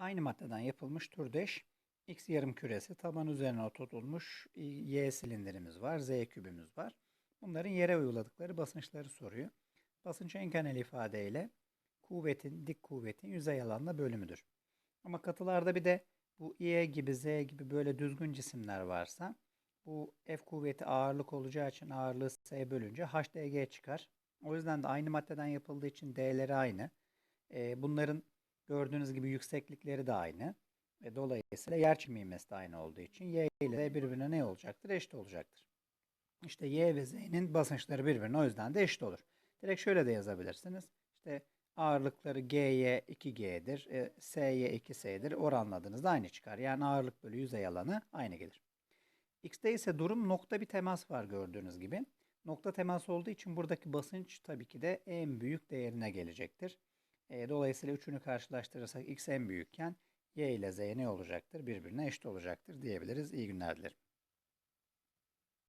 Aynı maddeden yapılmış türdeş X yarım küresi taban üzerine oturtulmuş Y silindirimiz var, Z kübümüz var. Bunların yere uyguladıkları basınçları soruyor. Basınç en genel ifadeyle kuvvetin, dik kuvvetin yüzey alanla bölümüdür. Ama katılarda bir de bu Y gibi, Z gibi böyle düzgün cisimler varsa bu F kuvveti ağırlık olacağı için ağırlığı S bölünce HDG çıkar. O yüzden de aynı maddeden yapıldığı için D'leri aynı. E, bunların gördüğünüz gibi yükseklikleri de aynı. Ve dolayısıyla yer çekimi ivmesi de aynı olduğu için Y ile Z birbirine ne olacaktır? Eşit olacaktır. İşte Y ve Z'nin basınçları birbirine o yüzden de eşit olur. Direkt şöyle de yazabilirsiniz. İşte ağırlıkları GY 2G'dir, e, SY 2S'dir. Oranladığınızda aynı çıkar. Yani ağırlık bölü yüzey alanı aynı gelir. X'te ise durum nokta bir temas var gördüğünüz gibi. Nokta temas olduğu için buradaki basınç tabii ki de en büyük değerine gelecektir. E, dolayısıyla üçünü karşılaştırırsak X en büyükken Y ile Z ne olacaktır? Birbirine eşit olacaktır diyebiliriz. İyi günler dilerim.